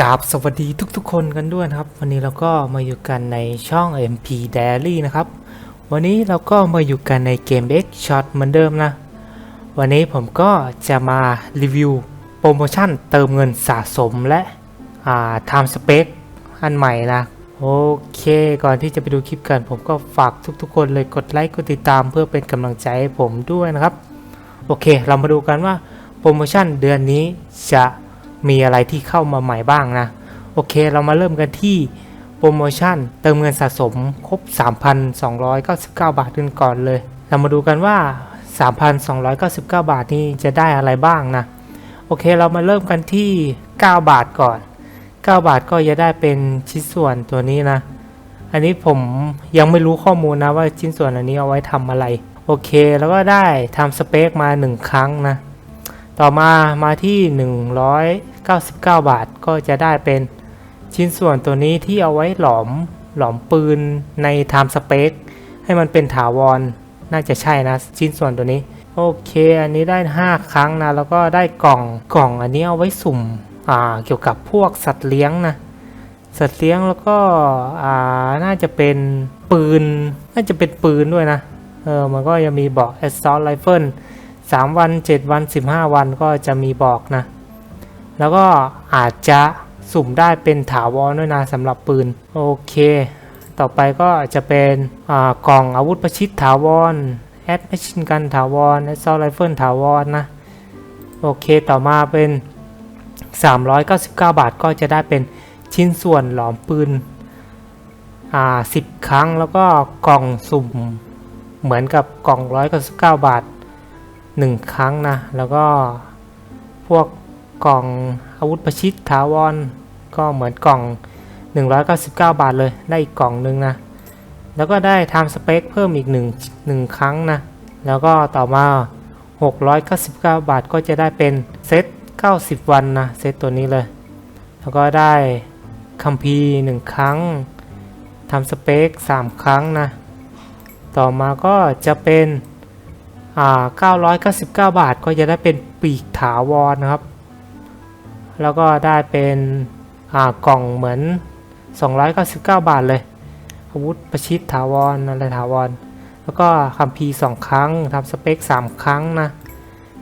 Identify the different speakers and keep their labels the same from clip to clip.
Speaker 1: กราบสวัสดีทุกๆ คนกันด้วยนะครับ วันนี้เราก็มาอยู่กันในช่อง MP Diary นะครับ วันนี้เราก็มาอยู่กันในเกม X Shot เหมือนเดิมนะ วันนี้ผมก็จะมารีวิวโปรโมชั่นเติมเงินสะสมและอ่า Time Spec อันใหม่นะ โอเคก่อนที่จะไปดูคลิปกันผมก็ฝากทุกๆ คนเลยกดไลค์กดติดตามเพื่อเป็นกำลังใจให้ผมด้วยนะครับ โอเค เรามาดูกันว่าโปรโมชั่นเดือนนี้จะ มีอะไรที่เข้ามาใหม่บ้างนะ โอเคเรามาเริ่มกันที่โปรโมชั่น เติมเงินสะสมครบ 3,299 บาทกันก่อนเลย เรามาดูกันว่า 3,299 บาทนี้จะได้อะไรบ้างนะ โอเคเรามาเริ่มกันที่ 9 บาทก่อน 9 บาทก็จะได้เป็นชิ้นส่วนตัวนี้นะ อันนี้ผมยังไม่รู้ข้อมูลนะว่าชิ้นส่วนอันนี้เอาไว้ทำอะไร โอเคแล้วก็ได้ทำสเปคมา 1 ครั้งนะ ต่อมามาที่ 199 บาทก็จะได้เป็นชิ้นส่วนตัวนี้ที่เอาไว้หลอมหลอมปืนใน Time Spec ให้มันเป็นถาวร น่าจะใช่นะ ชิ้นส่วนตัวนี้ โอเค อันนี้ได้ 5 ครั้งนะ แล้วก็ได้กล่องกล่องอันนี้เอาไว้สุ่มอ่าเกี่ยวกับพวกสัตว์เลี้ยงนะสัตว์เลี้ยงแล้วก็อ่าน่าจะเป็นปืน น่าจะเป็นปืนด้วยนะเออมันก็ยังมีบอก assault rifle 3 วัน 7 วัน 15 วันก็จะมีบอกนะ แล้วก็อาจจะสุ่มได้เป็นถาวรด้วยนะสำหรับปืน โอเค ต่อไปก็จะเป็นอ่ากล่องอาวุธประชิดถาวรแอดแมชชินกันถาวร assault rifle ถาวรนะ โอเคต่อมาเป็น 399 บาทก็จะได้เป็นชิ้นส่วนหลอมปืนอ่า10 ครั้งแล้วก็กล่องสุ่มเหมือนกับกล่อง 199 บาท 1 ครั้งนะ แล้วก็พวกกล่องอาวุธประชิดถาวรก็เหมือนกล่อง 199 บาทเลยได้อีกกล่องหนึงนะ แล้วก็ได้ทำสเปคเพิ่มอีก1 1ครั้งนะ แล้วก็ต่อมา 699 บาทก็จะได้เป็นเซต90 วันนะเซตตัวนี้เลย แล้วก็ได้คัมภีร์หนึ่งครั้งทำสเปค 3 ครั้งนะ ต่อมาก็จะเป็น 999 บาทก็จะได้เป็นปีกถาวรนะครับ แล้วก็ได้เป็นกล่องเหมือน 299 บาทเลยอาวุธประชิดถาวรอะไรถาวร แล้วก็คัมภีร์2ครั้งทำสเปค 3 ครั้งนะ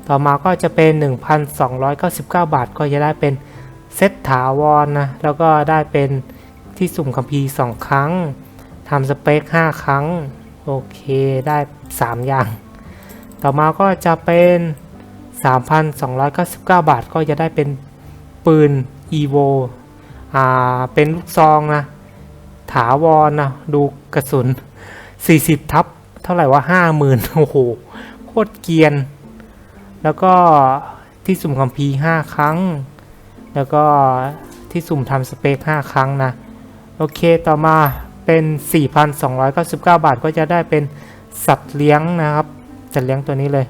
Speaker 1: ต่อมาก็จะเป็น 1,299 บาทก็จะได้เป็นเซตถาวรนะ แล้วก็ได้เป็นที่สุ่มคัมภีร์2ครั้งทำสเปค 5 ครั้ง โอเคได้ 3 อย่าง ต่อมาก็จะเป็น 3,299 บาทก็จะได้เป็นปืน EVO อ่า เป็นลูกซองนะ ถาวรนะ ดูกระสุน 40 ทับ เท่าไหร่ว่า 50,000 โอ้โห โคตรเกียน แล้วก็ที่สุ่มคัมภี5ครั้ง แล้วก็ที่สุ่มทำสเปค 5 ครั้งนะ โอเค ต่อมาเป็น 4,299 บาทก็จะได้เป็นสัตว์เลี้ยงนะครับ สัตว์เลี้ยงตัวนี้เลย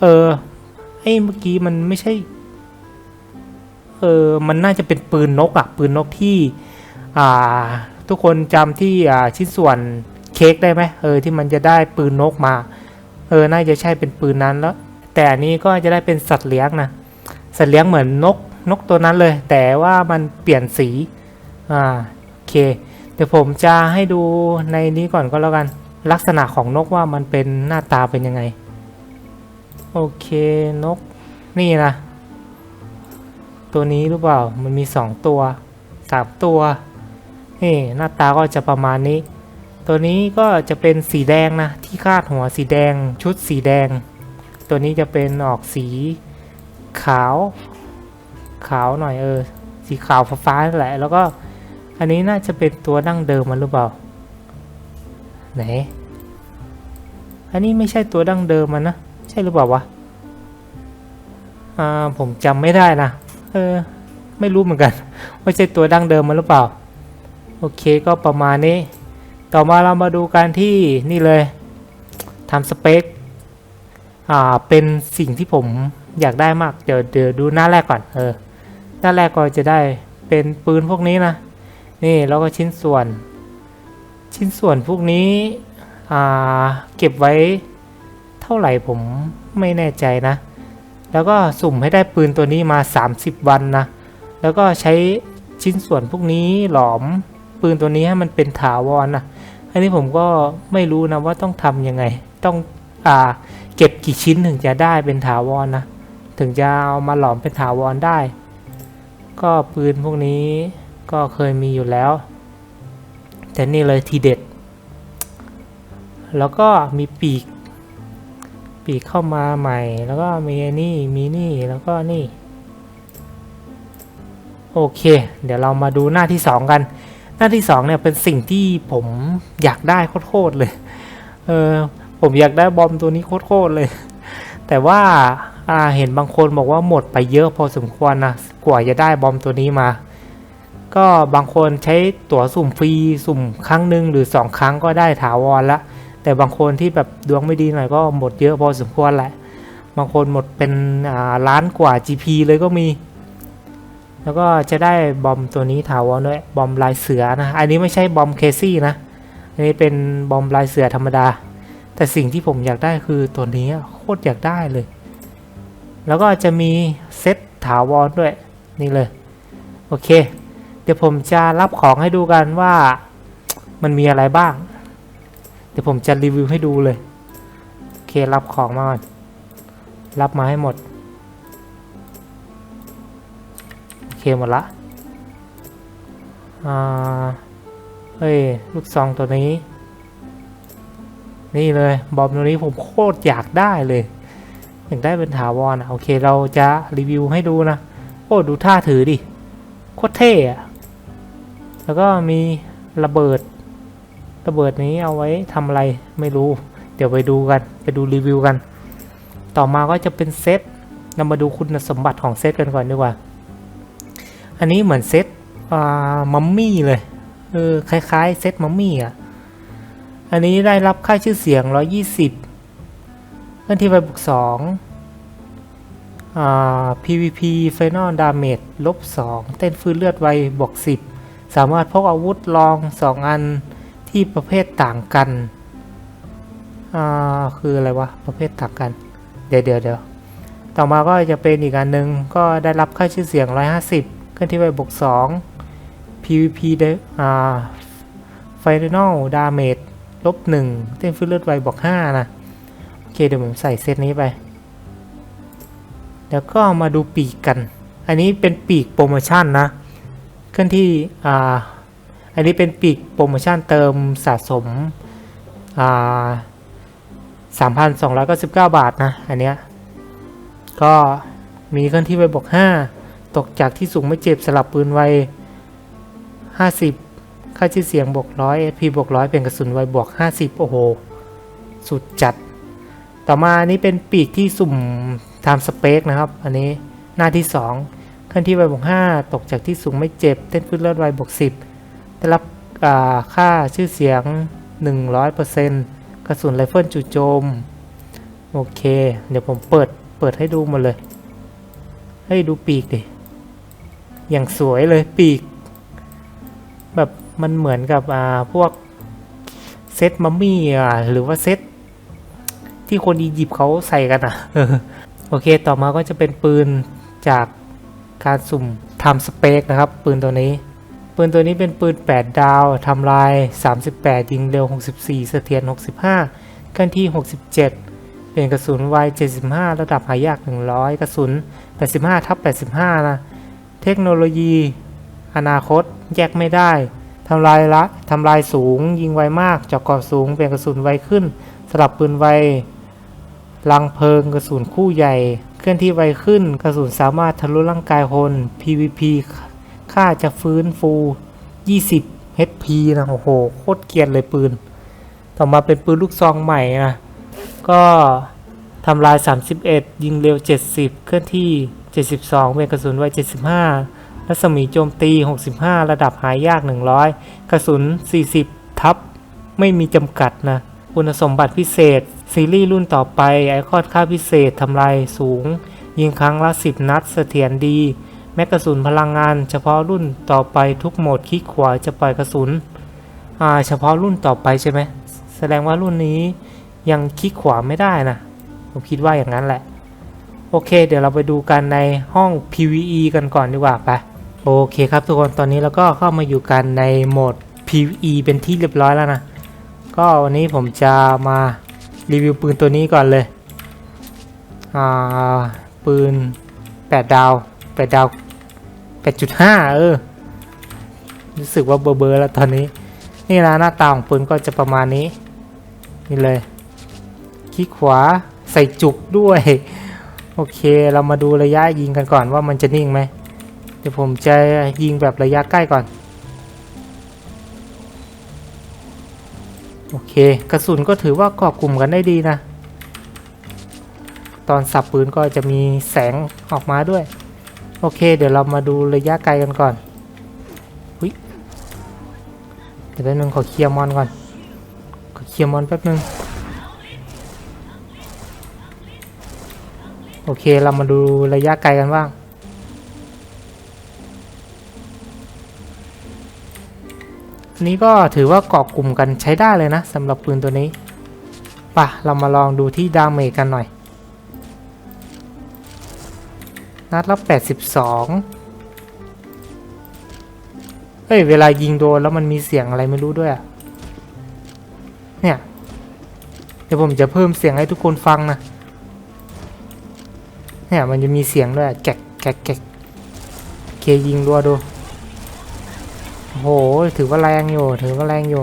Speaker 1: เออไอ้เมื่อกี้มันไม่ใช่ เออมันน่าจะเป็นปืนนกอะปืนนกที่ อ่า ทุกคนจำที่อ่าชิ้นส่วนเค้กได้ไหมเออที่มันจะได้ปืนนกมา เออน่าจะใช่เป็นปืนนั้นแล้ว แต่อันนี้ก็จะได้เป็นสัตว์เลี้ยงนะสัตว์เลี้ยงเหมือนนกนกตัวนั้นเลย แต่ว่ามันเปลี่ยนสีอ่าโอเค เดี๋ยวผมจะให้ดูในนี้ก่อนก็แล้วกัน ลักษณะของนกว่ามันเป็นหน้าตาเป็นยังไง โอเคนก นี่นะ ตัวนี้หรือเปล่ามันมีสองตัวสามตัวนี่หน้าตาก็จะประมาณนี้ ตัวนี้ก็จะเป็นสีแดงนะ ที่คาดหัวสีแดงชุดสีแดง ตัวนี้จะเป็นออกสีขาว ขาวหน่อยเออ สีขาวฟ้าๆนั่นแหละ แล้วก็อันนี้น่าจะเป็นตัวดั้งเดิมมันหรือเปล่า ไหน อันนี้ไม่ใช่ตัวดั้งเดิมมันนะ ใช่หรือเปล่าวะ อ่า ผมจำไม่ได้นะ เออ ไม่รู้เหมือนกัน ว่าใช่ตัวดั้งเดิมมันหรือเปล่า โอเคก็ประมาณนี้ ต่อมาเรามาดูกันที่นี่เลยทำสเปค อ่า เป็นสิ่งที่ผมอยากได้มาก เดี๋ยวเดี๋ยวดูหน้าแรกก่อน เออ หน้าแรกก็จะได้เป็นปืนพวกนี้นะ นี่แล้วก็ชิ้นส่วน ชิ้นส่วนพวกนี้เก็บไว้เท่าไหร่ผมไม่แน่ใจนะ แล้วก็สุ่มให้ได้ปืนตัวนี้มา 30 วันนะ แล้วก็ใช้ชิ้นส่วนพวกนี้หลอมปืนตัวนี้ให้มันเป็นถาวรนะอันนี้ผมก็ไม่รู้นะว่าต้องทำยังไง ต้องอ่าเก็บกี่ชิ้นถึงจะได้เป็นถาวรนะถึงจะเอามาหลอมเป็นถาวรได้ ก็ปืนพวกนี้ก็เคยมีอยู่แล้ว แต่นี่เลยทีเด็ด แล้วก็มีปีก ปีกเข้ามาใหม่ แล้วก็มีนี่มีนี่แล้วก็นี่ โอเค เดี๋ยวเรามาดูหน้าที่สองกัน หน้าที่สองเนี่ยเป็นสิ่งที่ผมอยากได้โคตรๆเลย เออผมอยากได้บอมตัวนี้โคตรๆเลย แต่ว่าอ่าเห็นบางคนบอกว่าหมดไปเยอะพอสมควรนะกว่าจะได้บอมตัวนี้มา ก็บางคนใช้ตั๋วสุ่มฟรีสุ่มครั้งหนึ่งหรือสองครั้งก็ได้ถาวรละ แต่บางคนที่แบบดวงไม่ดีหน่อยก็หมดเยอะพอสมควรแหละ บางคนหมดเป็นล้านกว่า GP เลยก็มี แล้วก็จะได้บอมตัวนี้ถาวรด้วยบอมลายเสือนะ อันนี้ไม่ใช่บอมเคซี่นะ อันนี้เป็นบอมลายเสือธรรมดา แต่สิ่งที่ผมอยากได้คือตัวนี้โคตรอยากได้เลย แล้วก็จะมีเซตถาวรด้วยนี่เลย โอเค เดี๋ยวผมจะรับของให้ดูกันว่ามันมีอะไรบ้าง เดี๋ยวผมจะรีวิวให้ดูเลยโอเครับของมาก่อนรับมาให้หมดโอเคหมดละอ่าเฮ้ยลูกซองตัวนี้ นี่เลยบอมตัวนี้ผมโคตรอยากได้เลยอยากได้เป็นถาวรอะโอเคเราจะรีวิวให้ดูนะโอ้ดูท่าถือดิโคตรเท่อะ แล้วก็มีระเบิด ระเบิดนี้เอาไว้ทำอะไรไม่รู้ เดี๋ยวไปดูกัน ไปดูรีวิวกัน ต่อมาก็จะเป็นเซตเรามาดูคุณสมบัติของเซตกันก่อนดีกว่า อันนี้เหมือนเซตมัมมี่เลย เออ คล้ายๆ เซตมัมมี่อะ อันนี้ได้รับค่าชื่อเสียง 120เลื่อนที่ไปบุก2อ่า PVP Final Damage ลบ2เต้นฟื้นเลือดไวบวก10 สามารถพกอาวุธลอง 2 อันที่ประเภทต่างกัน อ่า คืออะไรวะ ประเภทต่างกัน เดี๋ยวเดี๋ยวเดี๋ยวต่อมาก็จะเป็นอีกอันหนึ่งก็ได้รับค่าชื่อเสียง 150เคลื่อนที่ไปบวก2 PVP ได้อ่า Final Damage ลบ1เต้นฟื้นเลือดไวบวก5นะ โอเคเดี๋ยวผมใส่เซตนี้ไป แล้วก็มาดูปีกกัน อันนี้เป็นปีกโปรโมชั่นนะ เคลื่อนที่อ่าอันนี้เป็นปีกโปรโมชั่นเติมสะสมอ่า3,299 บาทนะ อันเนี้ยก็มีเคลื่อนที่ไปบวก 5 ตกจากที่สูงไม่เจ็บสลับปืนไว 50 ค่าชื่อเสียงบวกร้อย SP บวกร้อยเป็นกระสุนไวบวก 50 โอ้โห สุดจัด ต่อมาอันนี้เป็นปีกที่สุ่มทำสเปคนะครับ อันนี้หน้าที่ 2 เคลื่อนที่ไวบวก5ตกจากที่สูงไม่เจ็บ เต้นพื้นเลือดไวบวก10 ได้รับค่าชื่อเสียง 100%กระสุนไรเฟิลจู่โจม โอเค เดี๋ยวผมเปิดเปิดให้ดูหมดเลย ให้ดูปีกดิ อย่างสวยเลยปีก แบบมันเหมือนกับอ่าพวกเซตมัมมี่อะหรือว่าเซตที่คนอียิปต์เขาใส่กันอะ โอเค ต่อมาก็จะเป็นปืนจาก การสุ่มทำสเปคนะครับ ปืนตัวนี้ ปืนตัวนี้เป็นปืน 8 ดาวทำลาย 38 ยิงเร็ว 64 เสถียร 65เคลื่อนที่ 67 เป็นกระสุนไว75 ระดับหายาก 100 กระสุน 85ทับ85 นะ เทคโนโลยี อนาคตแยกไม่ได้ทำลายละทำลายสูง ยิงไวมากเจาะกรอบสูงเปลี่ยนกระสุนไวขึ้น สลับปืนไวลังเพลิงกระสุนคู่ใหญ่ ลื่อนที่ไวขึ้น กระสุนสามารถทะลุร่างกายคน PVP ค่าจะฟื้นฟู 20 HP นะโอ้โห โคตรเกียนเลยปืน ต่อมาเป็นปืนลูกซองใหม่นะ ก็ทำลาย 31 ยิงเร็ว 70 เคลื่อนที่ 72 เป็นกระสุนไว 75 รัศมีโจมตี 65 ระดับหายาก 100 กระสุน 40 ทับ ไม่มีจำกัดนะ คุณสมบัติพิเศษ ซีรีส์รุ่นต่อไปไอคอนค่าพิเศษทำลายสูง ยิงครั้งละ 10 นัดเสถียรดี แม็กกระสุนพลังงาน เฉพาะรุ่นต่อไปทุกโหมดคลิกขวาจะปล่อยกระสุนอ่าเฉพาะรุ่นต่อไปใช่ไหมแสดงว่ารุ่นนี้ยังคลิกขวาไม่ได้นะผมคิดว่าอย่างนั้นแหละ โอเค เดี๋ยวเราไปดูกันในห้อง PVE กันก่อนดีกว่าไปโอเคครับทุกคนตอนนี้เราก็เข้ามาอยู่กันในโหมด PVE เป็นที่เรียบร้อยแล้วนะ ก็วันนี้ผมจะมา รีวิวปืนตัวนี้ก่อนเลย อ่า ปืน 8 ดาว 8 ดาว 8.5 เออ รู้สึกว่าเบอร์เบอร์แล้วตอนนี้ นี่นะหน้าตาของปืนก็จะประมาณนี้ นี่เลย คลิกขวาใส่จุกด้วย โอเค เรามาดูระยะยิงกันก่อนว่ามันจะนิ่งไหม เดี๋ยวผมจะยิงแบบระยะใกล้ก่อน โอเค กระสุนก็ถือว่าเกาะกลุ่มกันได้ดีนะ ตอนสับปืนก็จะมีแสงออกมาด้วย โอเค เดี๋ยวเรามาดูระยะไกลกันก่อนอุยเดี๋ยวแป๊บนึงขอเคลียร์มอนก่อนขอเคลียร์มอนแป๊บนึงโอเค เรามาดูระยะไกลกันบ้าง นี้ก็ถือว่าเกาะกลุ่มกันใช้ได้เลยนะสำหรับปืนตัวนี้ป่ะเรามาลองดูที่ดาเมจกันหน่อย นัดละ82เฮ้ย เวลายิงโดนแล้วมันมีเสียงอะไรไม่รู้ด้วยอะเนี่ย เดี๋ยวผมจะเพิ่มเสียงให้ทุกคนฟังนะ เนี่ย มันจะมีเสียงด้วย แกะแกะแกะเคยิงรัวดู โอ้โหถือว่าแรงอยู่ ถือว่าแรงอยู่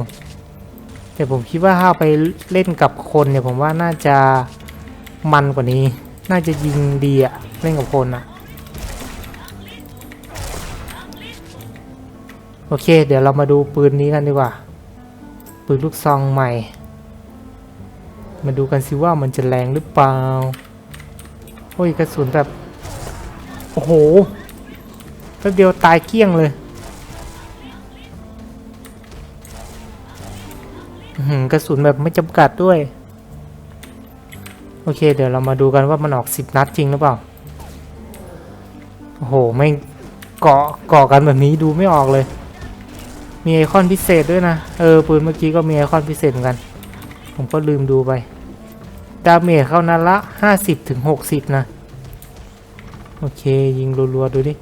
Speaker 1: แต่ผมคิดว่าถ้าไปเล่นกับคนเนี่ยผมว่าน่าจะมันกว่านี้ น่าจะยิงดีอะเล่นกับคนอะโอเค เดี๋ยวเรามาดูปืนนี้กันดีกว่า ปืนลูกซองใหม่ มาดูกันสิว่ามันจะแรงหรือเปล่าโอ้ยกระสุนแบบ โอ้โหแป๊บเดียวตายเกลี้ยงเลย กระสุนแบบไม่จำกัดด้วย โอเค เดี๋ยวเรามาดูกันว่ามันออกสิบนัดจริงหรือเปล่า โอ้โห ไม่เกาะเกาะกันแบบนี้ดูไม่ออกเลย มีไอคอนพิเศษด้วยนะ เออ ปืนเมื่อกี้ก็มีไอคอนพิเศษเหมือนกัน ผมก็ลืมดูไป ดาเมจเข้านัดละ 50ถึง60 นะ โอเค ยิงรัวๆ ดูดิ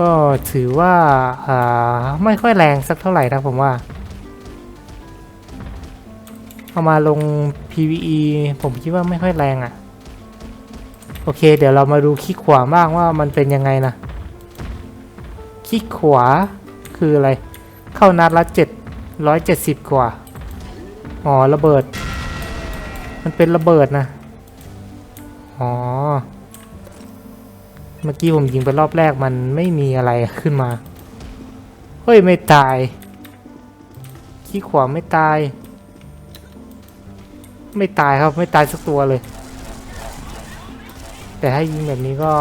Speaker 1: ก็ถือว่าาไม่ค่อยแรงสักเท่าไหร่นะผมว่า เอามาลง PVE ผมคิดว่าไม่ค่อยแรงอะ่ะ โอเค เดี๋ยวเรามาดูคลิกขวาบ้างว่ามันเป็นยังไงนะคลิกขวาคืออะไร เข้านัดละ770กว่า อ๋อ ระเบิด มันเป็นระเบิดนะ อ๋อ เมื่อกี้ผมยิงไปรอบแรกมันไม่มีอะไรขึ้นมา เฮ้ย ไม่ตาย ขี้ขวาไม่ตาย ไม่ตายครับไม่ตายสักตัวเลย แต่ถ้ายิงแบบนี้ก็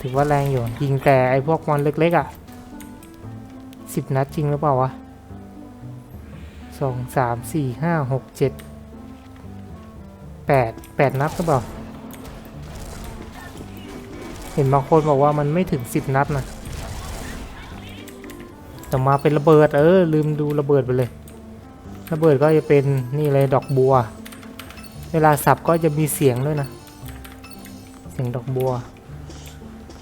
Speaker 1: ถือว่าแรงอยู่ ยิงแต่ไอ้พวกมอนเล็กๆอะ่ะสิบนัดจริงหรือเปล่าวะสองสามสี่ห้าหกเจ็ดแปดแปดนัดหรือเปล่า เห็นบางคนบอกว่ามันไม่ถึงสิบนัดนะแต่มาเป็นระเบิดเออลืมดูระเบิดไปเลย ระเบิดก็จะเป็นนี่เลยดอกบัว เวลาสับก็จะมีเสียงด้วยนะ เสียงดอกบัว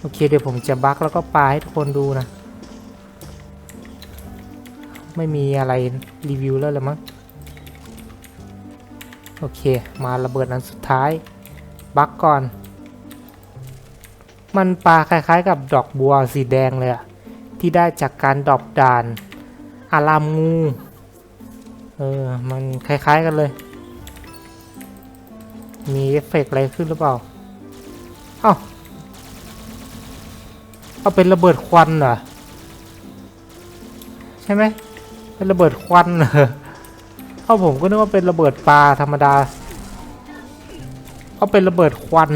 Speaker 1: โอเคเดี๋ยวผมจะบักแล้วก็ปาให้ทุกคนดูนะ ไม่มีอะไรรีวิวแล้วเลยมั้งโอเค มาระเบิดอันสุดท้าย บักก่อน มันปลาคล้ายๆกับดอกบัวสีแดงเลยอะที่ได้จากการดอปด่านอารามงู เออ มันคล้ายๆกันเลย มีเอฟเฟกต์อะไรขึ้นหรือเปล่า เอ้า เอาเป็นระเบิดควันเหรอ ใช่ไหม เป็นระเบิดควันเหรอ เอาผมก็นึกว่าเป็นระเบิดปลาธรรมดา เอาเป็นระเบิดควัน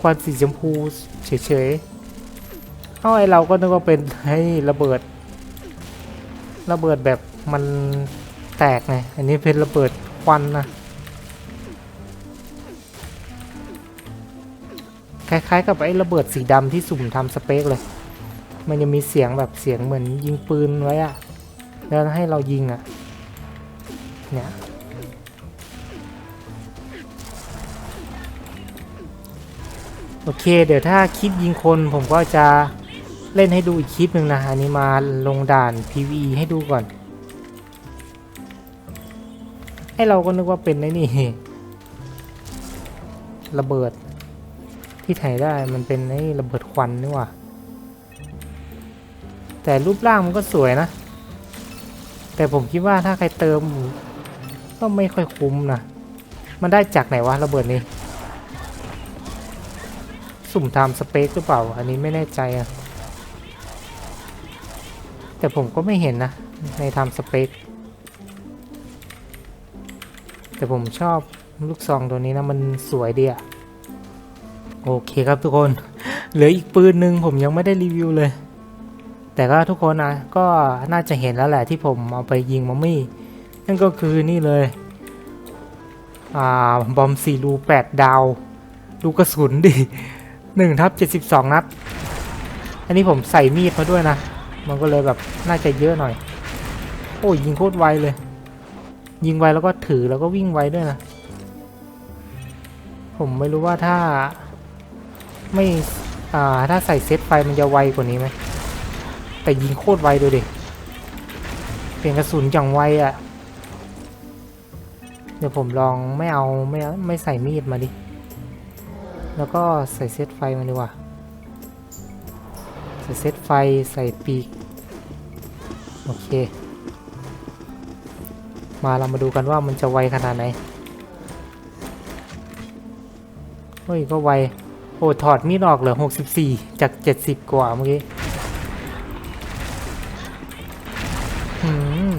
Speaker 1: ควันสีชมพูเฉยๆ เอาไอเราก็นึกว่าเป็นให้ระเบิด ระเบิดแบบมันแตกไง อันนี้เป็นระเบิดควันนะ คล้ายๆกับไอ้ระเบิดสีดำที่สุ่มทำสเปคเลย มันจะมีเสียงแบบเสียงเหมือนยิงปืนไว้อะแล้วให้เรายิงอะเนี่ย โอเค เดี๋ยวถ้าคลิปยิงคนผมก็จะเล่นให้ดูอีกคลิปหนึ่งนะอันนี้มาลงด่าน PVE ให้ดูก่อน ให้เราก็นึกว่าเป็นไอ้นี่ ระเบิด ที่ถ่ายได้มันเป็นไอ้ระเบิดควันนี่ว่าแต่รูปร่างมันก็สวยนะ แต่ผมคิดว่าถ้าใครเติม ก็ไม่ค่อยคุ้มนะ มันได้จากไหนวะระเบิดนี้ สุ่มทม์สเปคหรือเปล่า อันนี้ไม่แน่ใจอะแต่ผมก็ไม่เห็นนะ ในทม์สเปค แต่ผมชอบลูกซองตัวนี้นะ มันสวยดีอะโอเคครับทุกคน เหลืออีกปืนหนึ่งผมยังไม่ได้รีวิวเลย แต่ก็ทุกคนนะก็น่าจะเห็นแล้วแหละที่ผมเอาไปยิงมัมมี่ นั่นก็คือนี่เลยอ่าบอมสี่รูแปดดาวดูกระสุนดิ หนึ่งทับเจ็ดสิบสองนัด อันนี้ผมใส่มีดมาด้วยนะ มันก็เลยแบบน่าจะเยอะหน่อย โอ้ยยิงโคตรไวเลย ยิงไวแล้วก็ถือแล้วก็วิ่งไวด้วยนะ ผมไม่รู้ว่าถ้าไม่อ่าถ้าใส่เซตไฟมันจะไวกว่านี้ไหม แต่ยิงโคตรไวดูดิเปลี่ยนกระสุนอย่างไวอะ่ะ เดี๋ยวผมลองไม่เอาไม่ไม่ใส่มีดมาดิ แล้วก็ใส่เซตไฟมาดีกว่า ใส่เซตไฟใส่ปีก โอเค มาเรามาดูกันว่ามันจะไวขนาดไหน เฮ้ย ก็ไว โอ้ ถอดมีดออกเหลือ 64 จาก 70 กว่าเมื่อกี้หืม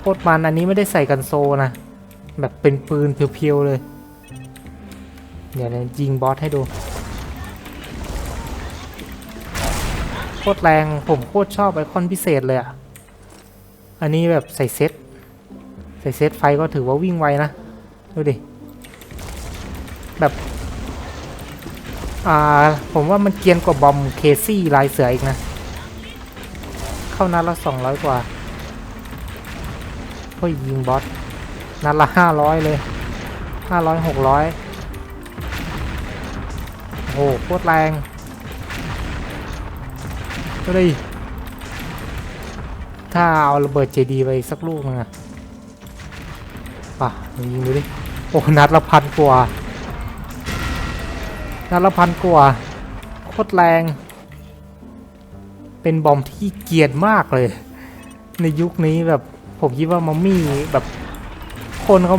Speaker 1: โคตรมันอันนี้ไม่ได้ใส่กันโซนะ แบบเป็นปืนเพียวๆเลย เดี๋ยวยิงบอสให้ดู โคตรแรงผมโคตรชอบไอคอนพิเศษเลยอะอันนี้แบบใส่เซตใส่เซตไฟก็ถือว่าวิ่งไวนะ ดูดิ แบบอ่าผมว่ามันเกียนกว่าบอมเคซี่ลายเสืออีกนะ เข้านัดละสองร้อยกว่าเฮ้ยยิงบอสนัดละห้าร้อยเลยห้าร้อยหกร้อย โอ้โหโคตรแรงก็เลยถ้าเอาระเบิดเจดีไปสักลูกนึงอะป่ะลองยิงดูดิ โอ้นัดละพันกว่า นัดละพันกว่า โคตรแรง เป็นบอมที่เกียดมากเลย ในยุคนี้แบบผมคิดว่ามัมมี่แบบคนเขา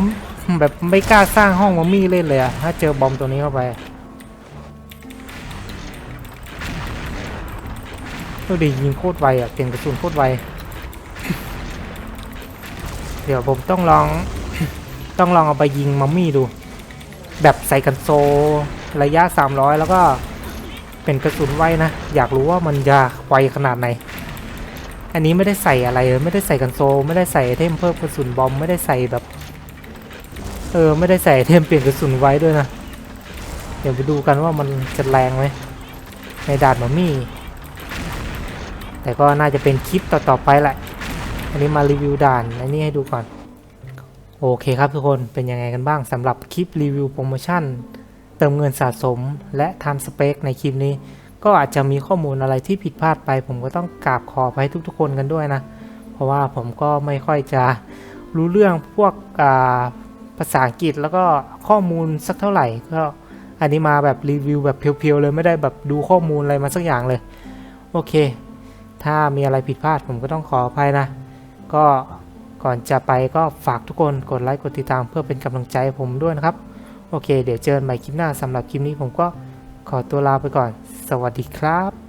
Speaker 1: แบบไม่กล้าสร้างห้องมัมมี่เล่นเลยอะถ้าเจอบอมตัวนี้เข้าไป ดูดิยิงโคตรไวอะเปลี่ยนกระสุนโคตรไว เดี๋ยวผมต้องลอง ต้องลองเอาไปยิงมัมมี่ดู แบบใส่กันโซระยะ 300 แล้วก็เป็นกระสุนไวนะ อยากรู้ว่ามันจะไวขนาดไหน อันนี้ไม่ได้ใส่อะไรเลยไม่ได้ใส่กันโซไม่ได้ใส่เทมเพิ่มกระสุนบอมไม่ได้ใส่แบบ เออไม่ได้ใส่เทมเปลี่ยนกระสุนไว้ด้วยนะ เดี๋ยวไปดูกันว่ามันจะแรงไหมในด่านมัมมี่ แต่ก็น่าจะเป็นคลิปต่อๆไปแหละ อันนี้มารีวิวด่านอันนี้ให้ดูก่อน โอเคครับทุกคนเป็นยังไงกันบ้างสำหรับคลิปรีวิวโปรโมชั่น เติมเงินสะสมและทำสเปคในคลิปนี้ ก็อาจจะมีข้อมูลอะไรที่ผิดพลาดไป ผมก็ต้องกราบขอไปทุกๆ คนกันด้วยนะ เพราะว่าผมก็ไม่ค่อยจะรู้เรื่องพวกาภาษาอังกฤษแล้วก็ข้อมูลสักเท่าไหร่ก็อันนี้มาแบบรีวิวแบบเพียวๆเลยไม่ได้แบบดูข้อมูลอะไรมาสักอย่างเลย โอเค ถ้ามีอะไรผิดพลาดผมก็ต้องขออภัยนะ ก็ก่อนจะไปก็ฝากทุกคนกดไลค์กดติดตามเพื่อเป็นกำลังใจผมด้วยนะครับ โอเค เดี๋ยวเจอกันใหม่คลิปหน้าสำหรับคลิปนี้ผมก็ขอตัวลาไปก่อน สวัสดีครับ